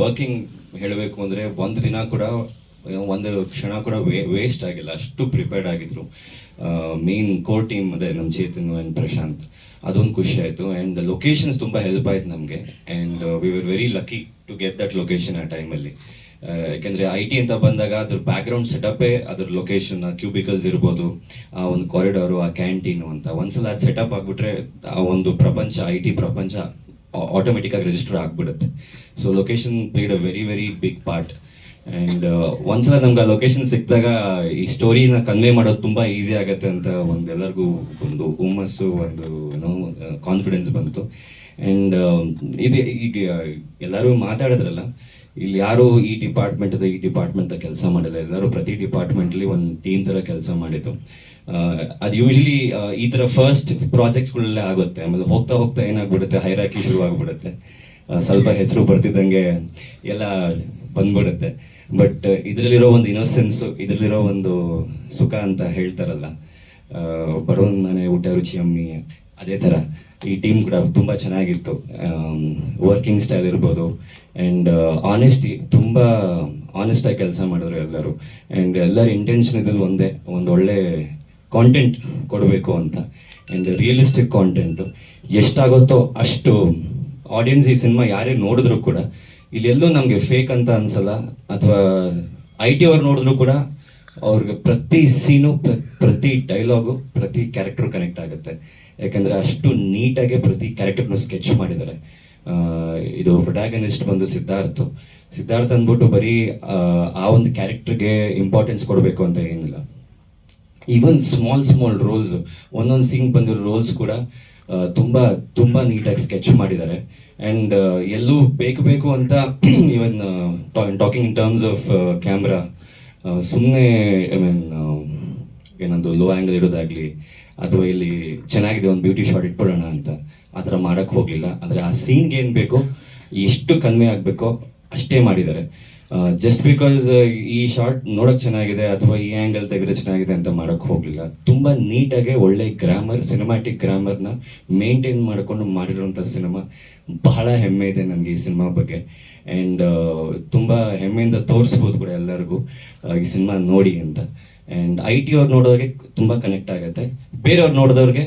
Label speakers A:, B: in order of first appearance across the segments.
A: Working ಹೇಳಬೇಕು ಅಂದರೆ ಒಂದು ದಿನ ಕೂಡ, ಒಂದು ಕ್ಷಣ ಕೂಡ ವೇಸ್ಟ್ ಆಗಿಲ್ಲ. ಅಷ್ಟು ಪ್ರಿಪೇರ್ಡ್ ಆಗಿದ್ರು. ಮೇನ್ ಕೋರ್ ಟೀಮ್ ಅದೇ ನಮ್ಮ ಚೇತನ್ ಆ್ಯಂಡ್ ಪ್ರಶಾಂತ್. ಅದೊಂದು ಖುಷಿ ಆಯಿತು. ಆ್ಯಂಡ್ ಲೊಕೇಶನ್ಸ್ ತುಂಬ ಹೆಲ್ಪ್ ಆಯ್ತು ನಮಗೆ. And we were very lucky to get that location ಆ ಟೈಮಲ್ಲಿ ಯಾಕೆಂದರೆ ಐ ಟಿ ಅಂತ ಬಂದಾಗ ಅದ್ರ ಬ್ಯಾಕ್ಗ್ರೌಂಡ್ ಸೆಟಪ್ಪೇ ಅದ್ರ ಲೊಕೇಶನ್ ಕ್ಯೂಬಿಕಲ್ಸ್ ಇರ್ಬೋದು, ಆ ಒಂದು ಕಾರಿಡಾರು ಆ ಕ್ಯಾಂಟೀನು ಅಂತ. ಒಂದ್ಸಲ ಅದು ಸೆಟಪ್ ಆಗಿಬಿಟ್ರೆ, ಆ ಒಂದು ಪ್ರಪಂಚ ಐ ಟಿ ಪ್ರಪಂಚ ಆಟೋಮೆಟಿಕ್ ಆಗಿ ರಿಜಿಸ್ಟರ್ ಆಗ್ಬಿಡುತ್ತೆ. So location played uh very very big part and ಒಂದ್ಸಲ ನಮ್ಗೆ ಆ ಲೊಕೇಶನ್ ಸಿಕ್ಕಿದಾಗ ಈ ಸ್ಟೋರಿನ ಕನ್ವೆ ಮಾಡೋದು ತುಂಬ ಈಸಿ ಆಗುತ್ತೆ ಅಂತ ಒಂದು ಎಲ್ಲರಿಗೂ ಒಂದು ಹುಮ್ಮಸ್ಸು ಒಂದು ಏನೋ ಕಾನ್ಫಿಡೆನ್ಸ್ ಬಂತು. ಆ್ಯಂಡ್ ಇದು ಈಗ ಎಲ್ಲರೂ ಮಾತಾಡಿದ್ರಲ್ಲ ಇಲ್ಲಿ ಯಾರು ಈ ಡಿಪಾರ್ಟ್ಮೆಂಟ್ ಈ ಡಿಪಾರ್ಟ್ಮೆಂಟ್ ಕೆಲಸ ಮಾಡಿಲ್ಲ. ಎಲ್ಲರೂ ಪ್ರತಿ ಡಿಪಾರ್ಟ್ಮೆಂಟ್ಲಿ ಒಂದು ಟೀಮ್ ಥರ ಕೆಲಸ ಮಾಡಿದ್ದು. ಅದು ಯೂಶಲಿ ಈ ಥರ ಫಸ್ಟ್ ಪ್ರಾಜೆಕ್ಟ್ಸ್ಗಳಲ್ಲೇ ಆಗುತ್ತೆ. ಆಮೇಲೆ ಹೋಗ್ತಾ ಹೋಗ್ತಾ ಏನಾಗ್ಬಿಡುತ್ತೆ? ಹೈರಾಕಿ ಶುರು ಆಗ್ಬಿಡುತ್ತೆ. ಸ್ವಲ್ಪ ಹೆಸರು ಬರ್ತಿದ್ದಂಗೆ ಎಲ್ಲ ಬಂದ್ಬಿಡುತ್ತೆ. ಬಟ್ ಇದರಲ್ಲಿರೋ ಒಂದು ಇನೋಸೆನ್ಸು ಇದರಲ್ಲಿರೋ ಒಂದು ಸುಖ ಅಂತ ಹೇಳ್ತಾರಲ್ಲ. ಬರೋ ಬರೋನ್ ಮನೆ ಊಟ ರುಚಿ ಅಮ್ಮಿ ಅದೇ ಥರ. ಈ ಟೀಮ್ ಕೂಡ ತುಂಬ ಚೆನ್ನಾಗಿತ್ತು. ವರ್ಕಿಂಗ್ ಸ್ಟೈಲ್ ಇರ್ಬೋದು. ಆ್ಯಂಡ್ ಆನೆಸ್ಟಿ ತುಂಬ ಆನೆಸ್ಟಾಗಿ ಕೆಲಸ ಮಾಡಿದ್ರು ಎಲ್ಲರೂ. ಆ್ಯಂಡ್ ಎಲ್ಲರ ಇಂಟೆನ್ಷನ್ ಇದ್ದದ್ದು ಒಂದೇ, ಒಂದು ಒಳ್ಳೆ ಕಾಂಟೆಂಟ್ ಕೊಡಬೇಕು ಅಂತ. ಆ್ಯಂಡ್ ರಿಯಲಿಸ್ಟಿಕ್ ಕಾಂಟೆಂಟು ಎಷ್ಟಾಗುತ್ತೋ ಅಷ್ಟು ಆಡಿಯನ್ಸ್ ಈ ಸಿನಿಮಾ ಯಾರೇ ನೋಡಿದ್ರು ಕೂಡ, ಇಲ್ಲೆಲ್ಲೂ ನಮಗೆ ಫೇಕ್ ಅಂತ ಅನ್ಸಲ್ಲ. ಅಥವಾ ಐ ಟಿ ಅವ್ರು ನೋಡಿದ್ರು ಕೂಡ ಅವ್ರಿಗೆ ಪ್ರತಿ ಸೀನು ಪ್ರತಿ ಡೈಲಾಗು ಪ್ರತಿ ಕ್ಯಾರೆಕ್ಟ್ರು ಕನೆಕ್ಟ್ ಆಗುತ್ತೆ. ಯಾಕಂದ್ರೆ ಅಷ್ಟು ನೀಟಾಗಿ ಪ್ರತಿ ಕ್ಯಾರೆಕ್ಟರ್ನ ಸ್ಕೆಚ್ ಮಾಡಿದ್ದಾರೆ. ಇದು ಪ್ರೊಟ್ಯಾಗನಿಸ್ಟ್ ಬಂದು ಸಿದ್ಧಾರ್ಥ್. ಸಿದ್ಧಾರ್ಥ್ ಅಂದ್ಬಿಟ್ಟು ಬರೀ ಆ, ಒಂದು ಕ್ಯಾರೆಕ್ಟರ್ಗೆ ಇಂಪಾರ್ಟೆನ್ಸ್ ಕೊಡಬೇಕು ಅಂತ ಏನಿಲ್ಲ. ಈವನ್ ಸ್ಮಾಲ್ ಸ್ಮಾಲ್ ರೋಲ್ಸ್ ಒಂದೊಂದು ಸೀನ್ ಬಂದಿರೋ ರೋಲ್ಸ್ ಕೂಡ ತುಂಬ ತುಂಬ ತುಂಬಾ ನೀಟಾಗಿ ಸ್ಕೆಚ್ ಮಾಡಿದ್ದಾರೆ. ಆ್ಯಂಡ್ ಎಲ್ಲೂ ಬೇಕು ಬೇಕು ಅಂತ even talking in terms of camera ಸುಮ್ಮನೆ ಐ ಮೀನ್ ಏನೊಂದು ಲೋ ಆ್ಯಂಗಲ್ ಇಡೋದಾಗ್ಲಿ ಅಥವಾ ಇಲ್ಲಿ ಚೆನ್ನಾಗಿದೆ ಒಂದು ಬ್ಯೂಟಿ ಶಾಟ್ ಇಟ್ಬಿಡೋಣ ಅಂತ ಆ ಥರ ಮಾಡೋಕ್ಕೆ ಹೋಗಲಿಲ್ಲ. ಆದರೆ ಆ ಸೀನ್ಗೆ ಏನು ಬೇಕೋ? ಎಷ್ಟು ಕಡಿಮೆ ಆಗಬೇಕೋ ಅಷ್ಟೇ ಮಾಡಿದ್ದಾರೆ. ಜಸ್ಟ್ ಬಿಕಾಸ್ ಈ ಶಾರ್ಟ್ ನೋಡೋಕೆ ಚೆನ್ನಾಗಿದೆ ಅಥವಾ ಈ ಆ್ಯಂಗಲ್ ತೆಗೆದ್ರೆ ಚೆನ್ನಾಗಿದೆ ಅಂತ ಮಾಡೋಕ್ಕೆ ಹೋಗಲಿಲ್ಲ. ತುಂಬ ನೀಟಾಗಿ ಒಳ್ಳೆ ಗ್ರಾಮರ್ ಸಿನಿಮ್ಯಾಟಿಕ್ ಗ್ರಾಮರ್ನ ಮೇಂಟೈನ್ ಮಾಡಿಕೊಂಡು ಮಾಡಿರೋಂಥ ಸಿನಿಮಾ ಬಹಳ ಹೆಮ್ಮೆ ಇದೆ ನನಗೆ ಈ ಸಿನಿಮಾ ಬಗ್ಗೆ. ಆ್ಯಂಡ್ ತುಂಬ ಹೆಮ್ಮೆಯಿಂದ ತೋರಿಸ್ಬೋದು ಕೂಡ ಎಲ್ಲರಿಗೂ ಈ ಸಿನಿಮಾ ನೋಡಿ ಅಂತ. ಆ್ಯಂಡ್ ಐ ಟಿ ಅವ್ರು ನೋಡೋರಿಗೆ ತುಂಬ ಕನೆಕ್ಟ್ ಆಗುತ್ತೆ. ಬೇರೆಯವ್ರು ನೋಡಿದವ್ರಿಗೆ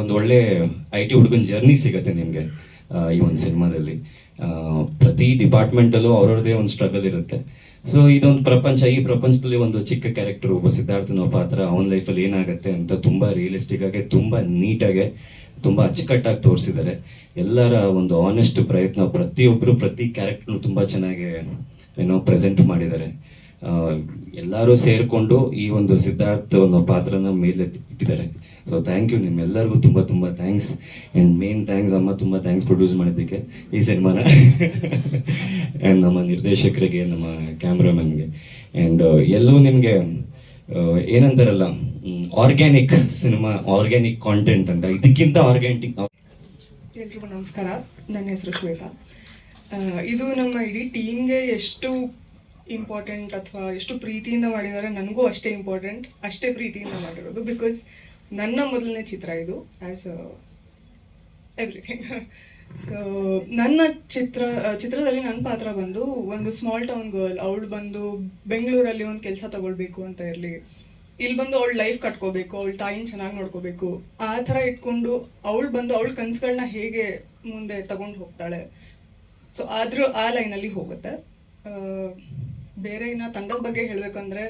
A: ಒಂದು ಒಳ್ಳೆ ಐ ಟಿ ಹುಡುಗನ ಜರ್ನಿ ಸಿಗುತ್ತೆ ನಿಮಗೆ ಈ ಒಂದು ಸಿನಿಮಾದಲ್ಲಿ. ಪ್ರತಿ ಡಿಪಾರ್ಟ್ಮೆಂಟಲ್ಲೂ ಅವ್ರವ್ರದೇ ಒಂದು ಸ್ಟ್ರಗಲ್ ಇರುತ್ತೆ. ಸೊ ಇದೊಂದು ಪ್ರಪಂಚ, ಈ ಪ್ರಪಂಚದಲ್ಲಿ ಒಂದು ಚಿಕ್ಕ ಕ್ಯಾರೆಕ್ಟರ್ ಒಬ್ಬ ಸಿದ್ಧಾರ್ಥನ ಪಾತ್ರ ಅವನ ಲೈಫಲ್ಲಿ ಏನಾಗುತ್ತೆ ಅಂತ ತುಂಬ ರಿಯಲಿಸ್ಟಿಕ್ ಆಗಿ, ತುಂಬ ನೀಟಾಗೆ ತುಂಬ ಅಚ್ಚುಕಟ್ಟಾಗಿ ತೋರಿಸಿದ್ದಾರೆ ಎಲ್ಲರ ಒಂದು ಆನೆಸ್ಟ್ ಪ್ರಯತ್ನ ಪ್ರತಿಯೊಬ್ಬರು ಪ್ರತಿ ಕ್ಯಾರೆಕ್ಟರ್ನು ತುಂಬ ಚೆನ್ನಾಗಿ, ಏನೋ ಪ್ರೆಸೆಂಟ್ ಮಾಡಿದ್ದಾರೆ ಎಲ್ಲರೂ ಸೇರಿಕೊಂಡು ಈ ಒಂದು ಸಿದ್ಧಾರ್ಥ ಒಂದು ಪಾತ್ರನ ಮೇಲೆ ಇಟ್ಟಿದ್ದಾರೆ. ಸೊ ಥ್ಯಾಂಕ್ ಯು ನಿಮ್ಮೆಲ್ಲರಿಗೂ ತುಂಬ ತುಂಬ ಥ್ಯಾಂಕ್ಸ್ ಆ್ಯಂಡ್ ಮೇನ್ ಥ್ಯಾಂಕ್ಸ್ ಅಮ್ಮ ತುಂಬ ಥ್ಯಾಂಕ್ಸ್ ಪ್ರೊಡ್ಯೂಸ್ ಮಾಡಿದ್ದಕ್ಕೆ ಈ ಸಿನಿಮಾನ ಆ್ಯಂಡ್ ನಮ್ಮ ನಿರ್ದೇಶಕರಿಗೆ, ನಮ್ಮ ಕ್ಯಾಮ್ರಾಮನ್ಗೆ ಆ್ಯಂಡ್ ಎಲ್ಲೂ ನಿಮಗೆ ಏನಂತಾರಲ್ಲ ಆರ್ಗ್ಯಾನಿಕ್ ಸಿನಿಮಾ ಆರ್ಗ್ಯಾನಿಕ್ ಕಾಂಟೆಂಟ್ ಅಂತ. ಇದಕ್ಕಿಂತ ಆರ್ಗ್ಯಾನಿಕ್
B: ಎಲ್ರಿಗೂ ನಮಸ್ಕಾರ. ನನ್ನ ಹೆಸರು ಶ್ವೇತಾ. ಇದು ನಮ್ಮ ಇಡೀ ಟೀಮ್ಗೆ ಎಷ್ಟು ಇಂಪಾರ್ಟೆಂಟ್ ಅಥವಾ ಎಷ್ಟು ಪ್ರೀತಿಯಿಂದ ಮಾಡಿದ್ದಾರೆ ನನಗೂ ಅಷ್ಟೇ ಇಂಪಾರ್ಟೆಂಟ್ ಅಷ್ಟೇ ಪ್ರೀತಿಯಿಂದ ಮಾಡಿರೋದು. ಬಿಕಾಸ್ ನನ್ನ ಮೊದಲನೇ ಚಿತ್ರ ಇದು ಆ್ಯಸ್ ಎವ್ರಿಥಿಂಗ್ ಸೊ ನನ್ನ ಚಿತ್ರ ಚಿತ್ರದಲ್ಲಿ ನನ್ನ ಪಾತ್ರ ಬಂದು ಒಂದು ಸ್ಮಾಲ್ ಟೌನ್ ಗರ್ಲ್ ಅವಳು ಬಂದು ಬೆಂಗಳೂರಲ್ಲಿ ಒಂದು ಕೆಲಸ ತಗೊಳ್ಬೇಕು ಅಂತ ಇರಲಿ. ಇಲ್ಲಿ ಬಂದು ಅವಳು ಲೈಫ್ ಕಟ್ಕೋಬೇಕು, ಅವಳ ತಾಯಿನ ಚೆನ್ನಾಗಿ ನೋಡ್ಕೋಬೇಕು. ಆ ಥರ ಇಟ್ಕೊಂಡು ಅವಳು ಬಂದು ಅವಳ ಕನ್ಸುಗಳನ್ನ ಹೇಗೆ ಮುಂದೆ ತಗೊಂಡು ಹೋಗ್ತಾಳೆ. ಸೊ ಆದರೂ ಆ ಲೈನಲ್ಲಿ ಹೋಗುತ್ತೆ. ಬೇರೆ ಇನ್ನ ತಂಡದ ಬಗ್ಗೆ ಹೇಳಬೇಕಂದ್ರೆ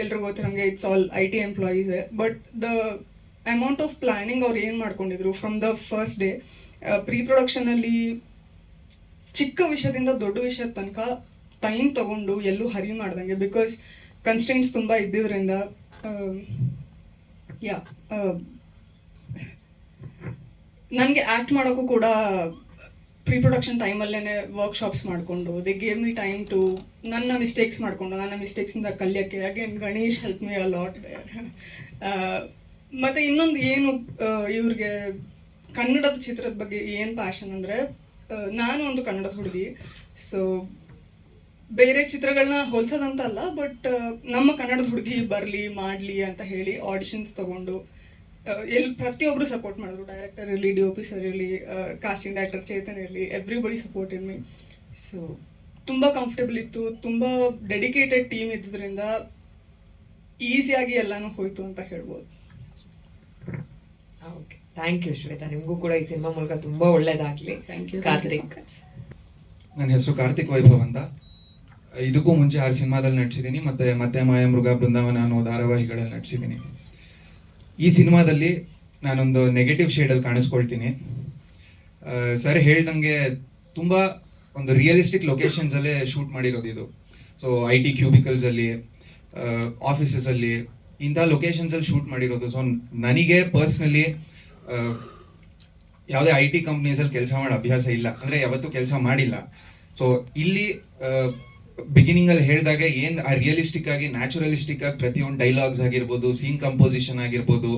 B: ಎಲ್ರಿಗೂ ಗೊತ್ತಿರಂಗೆ it's all I T employees but the amount of planning ಅವ್ರು ಏನು ಮಾಡ್ಕೊಂಡಿದ್ರು from the first day pre ಪ್ರೊಡಕ್ಷನಲ್ಲಿ ಚಿಕ್ಕ ವಿಷಯದಿಂದ ದೊಡ್ಡ ವಿಷಯದ ತನಕ ಟೈಮ್ ತಗೊಂಡು ಎಲ್ಲೂ ಹರಿ ಮಾಡ್ದಂಗೆ ಬಿಕಾಸ್ ಕನ್ಸ್ಟೆಂಟ್ಸ್ ತುಂಬ ಇದ್ದಿದ್ರಿಂದ ಯಾ ನನಗೆ ಆ್ಯಕ್ಟ್ ಮಾಡೋಕ್ಕೂ ಕೂಡ ಪ್ರೀ ಪ್ರೊಡಕ್ಷನ್ ಟೈಮಲ್ಲೇ ವರ್ಕ್ಶಾಪ್ಸ್ ಮಾಡಿಕೊಂಡು they gave me time to ನನ್ನ ಮಿಸ್ಟೇಕ್ಸ್ ಮಾಡಿಕೊಂಡು, ನನ್ನ ಮಿಸ್ಟೇಕ್ಸಿಂದ ಕಲಿಯೋಕ್ಕೆ. Again Ganesh help me a lot ಮತ್ತು ಇನ್ನೊಂದು ಏನು ಇವ್ರಿಗೆ ಕನ್ನಡದ ಚಿತ್ರದ ಬಗ್ಗೆ ಏನು ಪ್ಯಾಷನ್ ಅಂದರೆ ನಾನು ಒಂದು ಕನ್ನಡದ ಹುಡುಗಿ. ಸೊ ಬೇರೆ ಚಿತ್ರಗಳನ್ನ ಹೋಲ್ಸೋದಂತ ಅಲ್ಲ ಬಟ್ ನಮ್ಮ ಕನ್ನಡದ ಹುಡುಗಿ ಬರಲಿ, ಮಾಡಲಿ ಅಂತ ಹೇಳಿ ಆಡಿಷನ್ಸ್ ತಗೊಂಡು ಎಲ್ಲಿ ಪ್ರತಿಯೊಬ್ಬರು ಸಪೋರ್ಟ್ ಮಾಡಿದ್ರು. ಡೈರೆಕ್ಟರ್ ಇರಲಿ ಡಿ ಒ ಪಿ ಸರ್ ಇರಲಿ ಕಾಸ್ಟಿಂಗ್ ಡೈರೆಕ್ಟರ್ ಚೇತನ್ ಇರಲಿ everybody support in me so ತುಂಬ ಕಂಫರ್ಟಬಲ್ ಇತ್ತು. ತುಂಬ ಡೆಡಿಕೇಟೆಡ್ ಟೀಮ್ ಇದ್ದಿದ್ರಿಂದ ಈಸಿಯಾಗಿ ಎಲ್ಲಾನು ಹೋಯ್ತು ಅಂತ ಹೇಳ್ಬೋದು.
C: Okay thank you Shweta. ನಿಮಗೂ ಕೂಡ ಈ ಸಿನಿಮಾ ಮೂಲಕ ತುಂಬಾ ಒಳ್ಳೇದಾಗ್ಲಿ.
B: Thank you
C: Karthik.
D: ನನ್ನ ಹೆಸರು ಕಾರ್ತಿಕ್ ವೈಭವ್ ಅಂತ ಇದಕ್ಕೂ ಮುಂಚೆ ಆರು ಸಿನಿಮಾದಲ್ಲಿ ನಟಿಸಿದ್ದೀನಿ ಮತ್ತೆ ಮತ್ತೆ ಮಾಯಾಮೃಗ ಬೃಂದಾವನ ಅನ್ನೋ ಧಾರಾವಾಹಿಗಳಲ್ಲಿ ನಟಿಸಿದ್ದೀನಿ ಈ ಸಿನಿಮಾದಲ್ಲಿ ನಾನೊಂದು ನೆಗೆಟಿವ್ ಶೇಡಲ್ಲಿ ಕಾಣಿಸ್ಕೊಳ್ತೀನಿ. ಸರ್ ಹೇಳ್ದಂಗೆ ತುಂಬ ಒಂದು ರಿಯಲಿಸ್ಟಿಕ್ ಲೊಕೇಶನ್ಸಲ್ಲೇ ಶೂಟ್ ಮಾಡಿರೋದು ಇದು. ಸೊ ಐ ಟಿ ಕ್ಯೂಬಿಕಲ್ಸಲ್ಲಿ ಆಫೀಸಸಲ್ಲಿ ಇಂಥ ಲೊಕೇಶನ್ಸಲ್ಲಿ ಶೂಟ್ ಮಾಡಿರೋದು. ಸೊ ನನಗೆ ಪರ್ಸ್ನಲಿ ಯಾವುದೇ ಐ ಟಿ ಕಂಪ್ನೀಸಲ್ಲಿ ಕೆಲಸ ಮಾಡೋ ಅಭ್ಯಾಸ ಇಲ್ಲ. ಅಂದರೆ ಯಾವತ್ತೂ ಕೆಲಸ ಮಾಡಿಲ್ಲ. ಸೊ ಇಲ್ಲಿ ಬಿಗಿನಿಂಗ್ ಅಲ್ಲಿ ಹೇಳಿದಾಗ ಏನ್ ಆ ರಿಯಲಿಸ್ಟಿಕ್ ಆಗಿ ನ್ಯಾಚುರಲಿಸ್ಟಿಕ್ ಆಗಿ ಪ್ರತಿಯೊಂದು ಡೈಲಾಗ್ಸ್ ಆಗಿರ್ಬೋದು ಸೀನ್ ಕಂಪೋಸಿಷನ್ ಆಗಿರ್ಬೋದು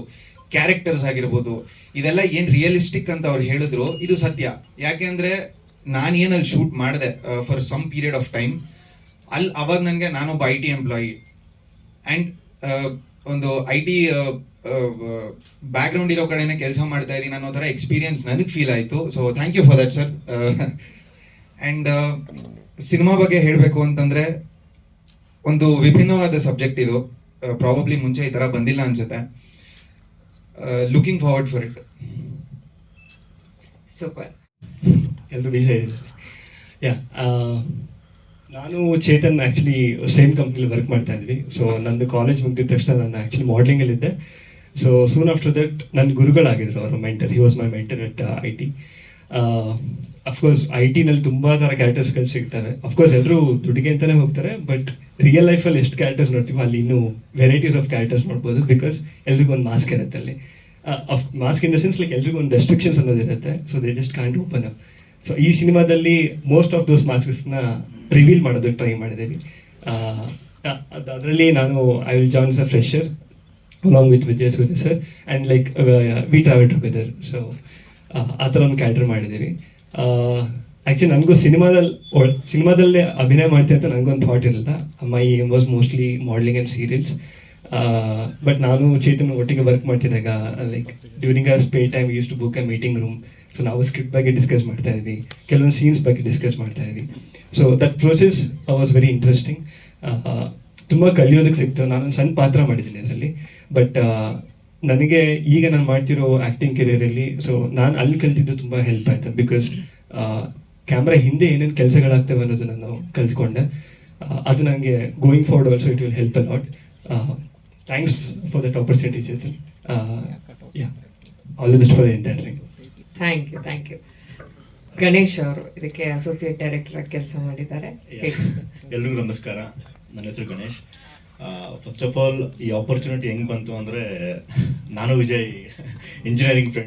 D: ಕ್ಯಾರೆಕ್ಟರ್ಸ್ ಆಗಿರ್ಬೋದು, ಇದೆಲ್ಲ ಏನ್ ರಿಯಲಿಸ್ಟಿಕ್ ಅಂತ ಅವ್ರು ಹೇಳಿದ್ರು, ಇದು ಸತ್ಯ. ಯಾಕೆಂದ್ರೆ ನಾನು ಏನಲ್ಲಿ ಶೂಟ್ ಮಾಡಿದೆ for some period of time ಅಲ್ಲಿ ಅವಾಗ ನನಗೆ ನಾನೊಬ್ಬ ಐ ಟಿ ಎಂಪ್ಲಾಯಿ ಅಂಡ್ ಒಂದು ಐ ಟಿ ಬ್ಯಾಕ್ ಗ್ರೌಂಡ್ ಇರೋ ಕಡೆನೇ ಕೆಲಸ ಮಾಡ್ತಾ ಇದ್ದೀನಿ ಅನ್ನೋ ಥರ ಎಕ್ಸ್ಪೀರಿಯನ್ಸ್ ನನಗೆ ಫೀಲ್ ಆಯಿತು. So thank you for that sir and cinema ಬಗ್ಗೆ ಹೇಳಬೇಕು ಅಂತಂದ್ರೆ ಒಂದು ವಿಭಿನ್ನವಾದ ಸಬ್ಜೆಕ್ಟ್ ಇದು. ಪ್ರಾಬಬ್ಲಿ ಮುಂಚೆ ಈ ಥರ ಬಂದಿಲ್ಲ ಅನ್ಸುತ್ತೆ. Looking forward for it
C: super
E: ಎಲ್ಲರೂ ವಿಷಯ ಇದೆ. ಯಾ ನಾನು ಚೇತನ್ ಆ್ಯಕ್ಚುಲಿ ಸೇಮ್ ಕಂಪ್ನಿಲಿ ವರ್ಕ್ ಮಾಡ್ತಾ ಇದ್ವಿ. ಸೊ ನಂದು ಕಾಲೇಜ್ ಮುಗಿದ ತಕ್ಷಣ ನಾನು ಆ್ಯಕ್ಚುಲಿ ಮಾಡಲಿಂಗಲ್ಲಿದ್ದೆ ಸೊ ಸೂನ್ ಆಫ್ಟರ್ ದಟ್ ನನ್ನ ಗುರುಗಳಾಗಿದ್ರು ಅವರು mentor he was my mentor at I T of course I ಟಿನಲ್ಲಿ ತುಂಬ ಥರ ಕ್ಯಾರೆಕ್ಟರ್ಸ್ಗಳು ಸಿಗ್ತವೆ. ಅಫ್ಕೋರ್ಸ್ ಎಲ್ಲರೂ ದುಡ್ಡಿಗೆ ಅಂತಲೇ ಹೋಗ್ತಾರೆ ಬಟ್ ರಿಯಲ್ ಲೈಫಲ್ಲಿ ಎಷ್ಟು ಕ್ಯಾರೆಕ್ಟರ್ಸ್ ನೋಡ್ತೀವೋ ಅಲ್ಲಿ ಇನ್ನೂ ವೆರೈಟೀಸ್ ಆಫ್ ಕ್ಯಾರೆಕ್ಟರ್ಸ್ ನೋಡ್ಬೋದು ಬಿಕಾಸ್ ಎಲ್ರಿಗೂ ಒಂದು ಮಾಸ್ಕ್ ಇರುತ್ತೆ ಅಲ್ಲಿ. Mask in the sense like ಎಲ್ರಿಗೂ ಒಂದು restrictions ಅನ್ನೋದಿರುತ್ತೆ so they just can't open up so ಈ ಸಿನಿಮಾದಲ್ಲಿ ಮೋಸ್ಟ್ ಆಫ್ ದೋಸ್ ಮಾಸ್ಕ್ಸ್ನ ರಿವೀಲ್ ಮಾಡೋದಕ್ಕೆ ಟ್ರೈ ಮಾಡಿದ್ದೀವಿ. ಅದರಲ್ಲಿ ನಾನು I will join a fresher along with Vijay Surya sir and like we travel together so ಆ ಥರ ಒಂದು ಕ್ಯಾರೆಕ್ಟರ್ ಮಾಡಿದ್ದೀವಿ. ಆ್ಯಕ್ಚುಲಿ ನನಗೂ ಸಿನಿಮಾದಲ್ಲಿ ಸಿನಿಮಾದಲ್ಲೇ ಅಭಿನಯ ಮಾಡ್ತೀನಿ ಅಂತ ನನಗೊಂದು ಥಾಟ್ ಇರಲಿಲ್ಲ. My aim was mostly modelling and serials but ನಾನು ಚೇತನ್ ಒಟ್ಟಿಗೆ work ಮಾಡ್ತಿದ್ದಾಗ like during a spare time use to book a meeting room so ನಾವು ಸ್ಕ್ರಿಪ್ಟ್ ಬಗ್ಗೆ ಡಿಸ್ಕಸ್ ಮಾಡ್ತಾ ಇದ್ವಿ. ಕೆಲವೊಂದು ಸೀನ್ಸ್ ಬಗ್ಗೆ ಡಿಸ್ಕಸ್ ಮಾಡ್ತಾ ಇದ್ವಿ. So that process was very interesting ತುಂಬ ಕಲಿಯೋದಕ್ಕೆ ಸಿಕ್ತು. ನಾನೊಂದು ಸಣ್ಣ ಪಾತ್ರ ಮಾಡಿದ್ದೀನಿ ಅದರಲ್ಲಿ. ಬಟ್ ನನಗೆ ಈಗ ನಾನು ಮಾಡ್ತಿರೋ ಆ್ಯಕ್ಟಿಂಗ್ ಕೆರಿಯರಲ್ಲಿ ಸೊ ನಾನು ಅಲ್ಲಿ ಕಲ್ತಿದ್ದು ತುಂಬ ಹೆಲ್ಪ್ ಆಯ್ತು. ಬಿಕಾಸ್ ಕ್ಯಾಮ್ರಾ ಹಿಂದೆ ಏನೇನು ಕೆಲಸಗಳಾಗ್ತವೆ ಅನ್ನೋದನ್ನ ನಾವು ಕಲ್ತ್ಕೊಂಡೆ. ಅದು ನನಗೆ going forward also it will help a lot lot thanks for that opportunity Chetan yeah all the best for the entering
C: thank you thank you Ganesh ಅವರು ಇದಕ್ಕೆ ಅಸೋಸಿಯೇಟ್ ಡೈರೆಕ್ಟರ್ ಆಗಿ ಕೆಲಸ ಮಾಡಿದ್ದಾರೆ.
F: ಎಲ್ರಿಗೂ ನಮಸ್ಕಾರ. ನನ್ನ ಹೆಸರು ಗಣೇಶ್. ಫಸ್ಟ್ ಆಫ್ ಆಲ್ ಈ ಆಪರ್ಚುನಿಟಿ ಹೆಂಗ್ ಬಂತು ಅಂದ್ರೆ ನಾನು ವಿಜಯ್ ಇಂಜಿನಿಯರಿಂಗ್ ಫ್ರೆಂಡ್